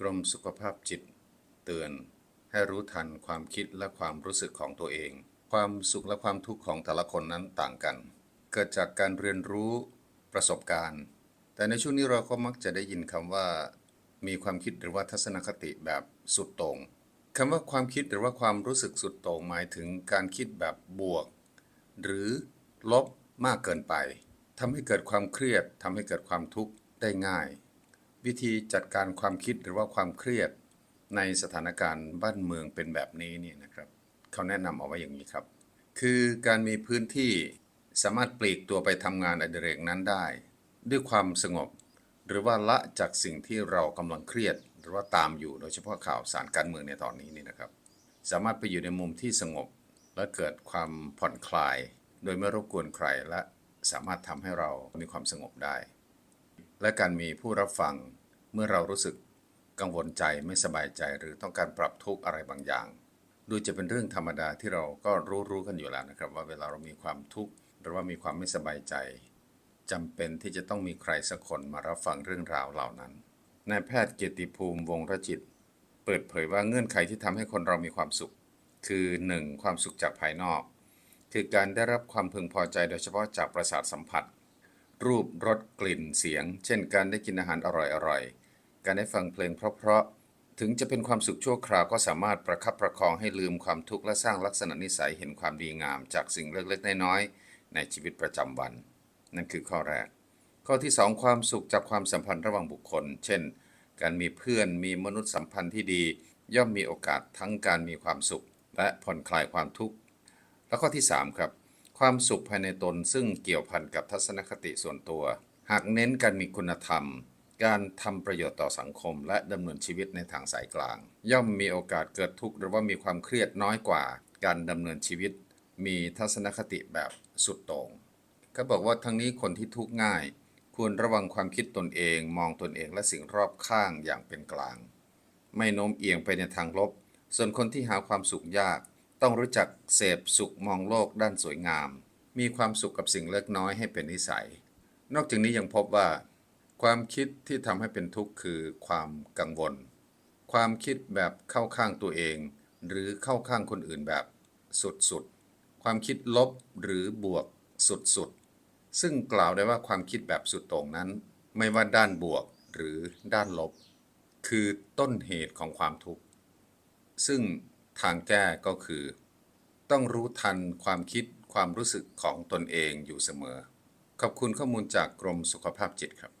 กรมสุขภาพจิต เตือน ให้รู้ทันความคิดและความรู้สึกของตัวเอง ความสุขและความทุกข์ของแต่ละคนนั้นต่างกัน เกิดจากการเรียนรู้ประสบการณ์ แต่ในช่วงนี้เราก็มักจะได้ยินคำว่า มีความคิดหรือว่าทัศนคติแบบสุดโต่งคำว่าความคิดหรือว่าความรู้สึกสุดโต่งหมายถึงการคิดแบบบวก หรือลบมากเกินไปทำให้เกิดความเครียดทำให้เกิดความทุกข์ได้ง่าย วิธีจัดการความคิดหรือว่าความเครียดในสถานการณ์บ้านเมืองเป็นแบบนี้นี่นะครับเขาแนะนำเอาไว้อย่างนี้ครับ คือการมีพื้นที่สามารถปลีกตัวไปทำงานอดิเรกนั้นได้ ด้วยความสงบ หรือว่าละจากสิ่งที่เรากำลังเครียด หรือว่าตามอยู่โดยเฉพาะข่าวสารการเมืองในตอนนี้นี่นะครับ สามารถไปอยู่ในมุมที่สงบ และเกิดความผ่อนคลาย โดยไม่รบกวนใครและสามารถทำให้เรามีความสงบได้ และการมีผู้รับฟังเมื่อเรารู้สึกกังวลใจไม่สบายใจหรือต้องการปรับทุกข์อะไรบางอย่าง ดูจะเป็นเรื่องธรรมดาที่เราก็รู้รู้กันอยู่แล้วนะครับ ว่าเวลาเรามีความทุกข์หรือว่ามีความไม่สบายใจจำเป็นที่จะต้องมีใครสักคนมารับฟังเรื่องราวเหล่านั้นนายแพทย์เกียรติภูมิวงศรจิต เปิดเผยว่าเงื่อนไขที่ทำให้คนเรามีความสุข คือ 1. ความสุขจากภายนอก คือการได้รับความพึงพอใจโดยเฉพาะจากประสาทสัมผัส รูปรสกลิ่นเสียง เช่นการได้กินอาหารอร่อยๆ การได้ฟังเพลงเพราะๆ ถึงจะเป็นความสุขชั่วคราวก็สามารถประคับประคองให้ลืมความทุกข์และสร้างลักษณะนิสัยเห็นความดีงาม จากสิ่งเล็กๆ น้อยๆ ในชีวิตประจำวัน นั่นคือข้อแรก ข้อที่ 2 ความสุขจากความสัมพันธ์ระหว่างบุคคล เช่น การมีเพื่อนมีมนุษยสัมพันธ์ที่ดี ย่อมมีโอกาสทั้งการมีความสุข และผ่อนคลายความทุกข์ และข้อที่ 3 ครับ ความสุขภายในตนซึ่งเกี่ยวพันกับทัศนคติส่วนตัว หากเน้นการมีคุณธรรม การทำประโยชน์ต่อสังคม และดำเนินชีวิตในทางสายกลาง ย่อมมีโอกาสเกิดทุกข์หรือว่ามีความเครียดน้อยกว่า การดำเนินชีวิต มีทัศนคติแบบสุดโต่งเขาบอกว่าทั้งนี้คนที่ทุกข์ง่าย ควรระวังความคิดตนเอง มองตนเองและสิ่งรอบข้างอย่างเป็นกลาง ไม่โน้มเอียงไปในทางลบ ส่วนคนที่หาความสุขยาก ต้องรู้จักเสพสุขมองโลกด้านสวยงาม มีความสุขกับสิ่งเล็กน้อยให้เป็นนิสัย นอกจากนี้ยังพบว่า ความคิดที่ทำให้เป็นทุกข์คือความกังวล ความคิดแบบเข้าข้างตัวเอง หรือเข้าข้างคนอื่นแบบสุดๆ ความคิดลบหรือบวกสุดๆ ซึ่งกล่าวได้ว่าความคิดแบบสุดโต่งนั้น ไม่ว่าด้านบวกหรือด้านลบ คือต้นเหตุของความทุกข์ ซึ่ง ทางแก้ก็คือ ต้องรู้ทันความคิดความรู้สึกของตนเองอยู่เสมอ ขอบคุณข้อมูลจากกรมสุขภาพจิตครับ